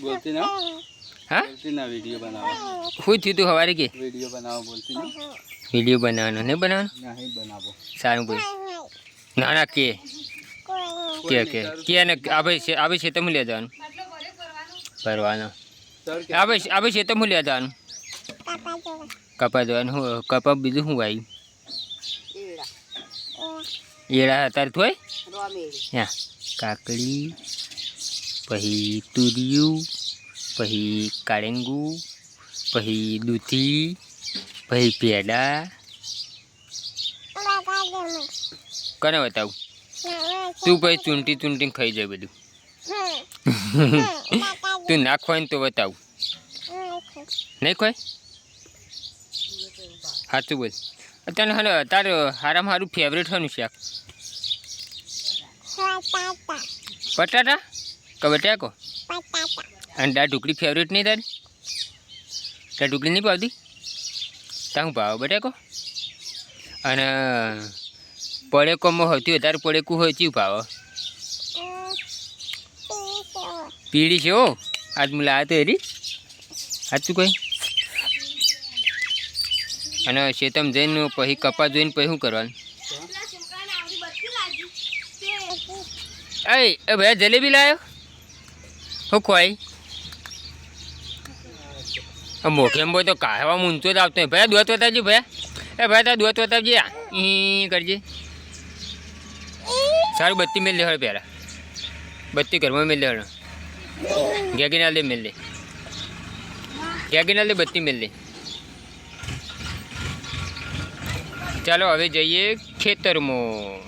બોલતી ના હા બોલતી ના વિડીયો બનાવો શું થયું તું સવારે કે વિડીયો બનાવો બોલતી ના વિડીયો બનાવવાનો નહીં બનાવવાનો નહીં બનાવો સારું ભાઈ ના ના કે કે કે કે ને આપણે છે આપણે છે તો હું લે જવાનું ભરવાનો સર કે આપણે આપણે છે તો હું લે જવાનું કપા જવાનું હું કપા બીજું શું આવ્યું એડા અત્યારે થોય હા કાકડી પછી તુરિયું પછી કાળેંગુ પછી દૂધી પછી પેડા. કને બતાવું? તું પછી ચૂંટી ચૂંટીને ખાઈ જાય બધું. તું ના ખોય ને તો બતાવું. નહીં ખોય? સાચું બોલ. અત્યારે હલો તારું હારામાં સારું ફેવરેટ હોનું શાક? બટાટા કે બટાકો? અને દાળ ઢુકડી ફેવરેટ નહીં તારી? દાળ ઢુકડી નહીં ભાવતી? તા હું ભાવ બટાકો? અને પડેકોમાં સૌથી વધારે પડેકું હોય ચીવ ભાવ? પીળી છે ઓ આજ હું લાવ્યો તો એરી સાચું કઈ અને શેતમ જઈને પછી કપા જોઈને પછી શું કરવાનું? એ એ ભાઈ જલેબી લાવ્યો હું ખોઈ મોખેમ બોય તો કાઢવા ઊંચો જ આવતો ભાઈ દોત વતાવજે ભાઈ એ ભાઈ તાર દોત વતાવજે ઈ કરજે સારું બત્તી મેલ લે હવે પહેલાં બત્તી ઘરમાં મેલ લે હવે ગેગીના લે મેલ લે ગેગીના લે બત્તી મેલ લે ચાલો હવે જઈએ ખેતરમાં